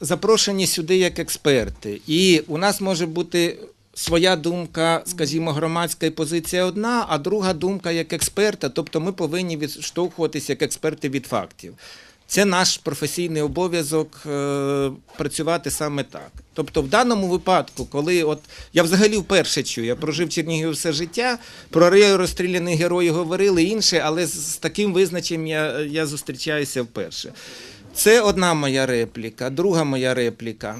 запрошені сюди як експерти, і у нас може бути своя думка, скажімо, громадська і позиція одна, а друга думка як експерта. Тобто ми повинні відштовхуватися як експерти від фактів. Це наш професійний обов'язок е, працювати саме так. Тобто, в даному випадку, коли от я взагалі вперше чую, я прожив в Чернігові все життя, про рею розстріляних героїв говорили інше, але з, з таким визначенням я, я зустрічаюся вперше. Це одна моя репліка. Друга моя репліка.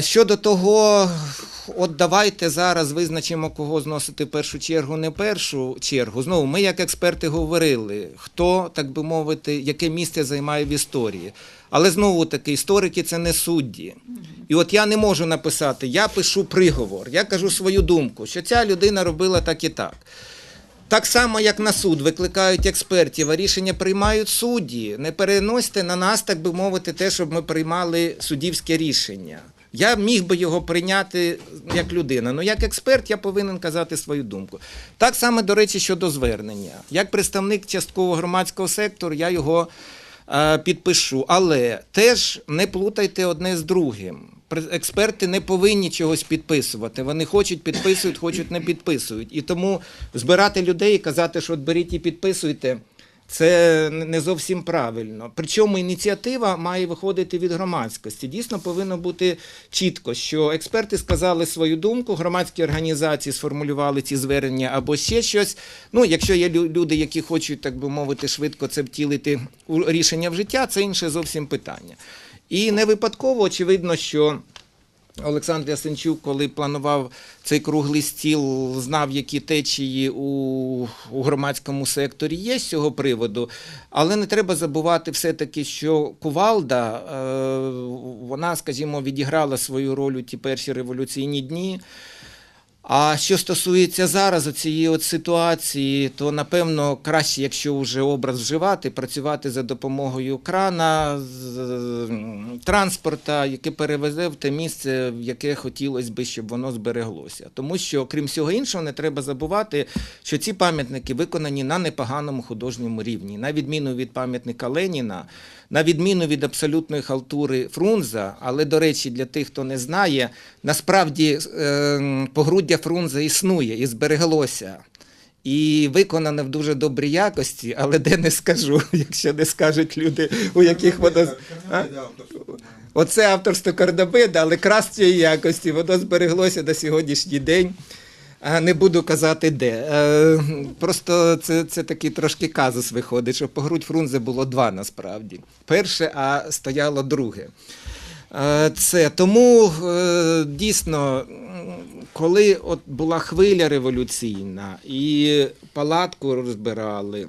Щодо того, от давайте зараз визначимо, кого зносити в першу чергу, не першу чергу. Знову, ми як експерти говорили, хто, так би мовити, яке місце займає в історії. Але знову таки, історики це не судді. І от я не можу написати, я пишу приговор, я кажу свою думку, що ця людина робила так і так. Так само, як на суд викликають експертів, а рішення приймають судді. Не переносьте на нас, так би мовити, те, щоб ми приймали суддівське рішення. Я міг би його прийняти як людина. але як експерт я повинен казати свою думку. Так само, до речі, щодо звернення. Як представник частково громадського сектору, я його е, підпишу. Але теж не плутайте одне з другим. Експерти не повинні чогось підписувати. Вони хочуть підписують, хочуть не підписують. І тому збирати людей і казати, що от беріть і підписуйте. Це не зовсім правильно. Причому ініціатива має виходити від громадськості. Дійсно повинно бути чітко, що експерти сказали свою думку, громадські організації сформулювали ці звернення або ще щось. Ну, якщо є люди, які хочуть, так би мовити, швидко це втілити у рішення в життя, це інше зовсім питання. І не випадково очевидно, що. Олександр Ясенчук, коли планував цей круглий стіл, знав, які течії у, у громадському секторі є з цього приводу. Але не треба забувати все-таки, що кувалда, е, вона, скажімо, відіграла свою роль у ті перші революційні дні. А що стосується зараз цієї от ситуації, то напевно краще, якщо вже образ вживати, працювати за допомогою крана, транспорта, яке перевезе в те місце, в яке хотілося би, щоб воно збереглося. Тому що, крім всього іншого, не треба забувати, що ці пам'ятники виконані на непоганому художньому рівні, на відміну від пам'ятника Леніна, на відміну від абсолютної халтури Фрунза. Але, до речі, для тих, хто не знає, насправді е, погруддя Фрунзе існує і збереглося. І виконане в дуже добрій якості, але де не скажу, якщо не скажуть люди, у яких воно. А? Оце авторство Кардабида, але кращої якості, воно збереглося до сьогоднішній день. Не буду казати де. Е, Просто це, це такий трошки казус виходить, що по грудь Фрунзе було два насправді. Перше, а стояло друге. Е, Це тому е, дійсно, коли от була хвиля революційна і палатку розбирали,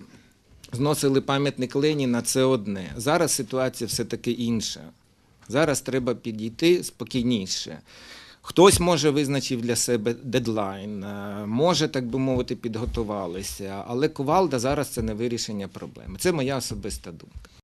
зносили пам'ятник Леніна, це одне. Зараз ситуація все-таки інша. Зараз треба підійти спокійніше. Хтось може визначив для себе дедлайн, е, може, так би мовити, підготувалися, але кувалда зараз це не вирішення проблеми. Це моя особиста думка.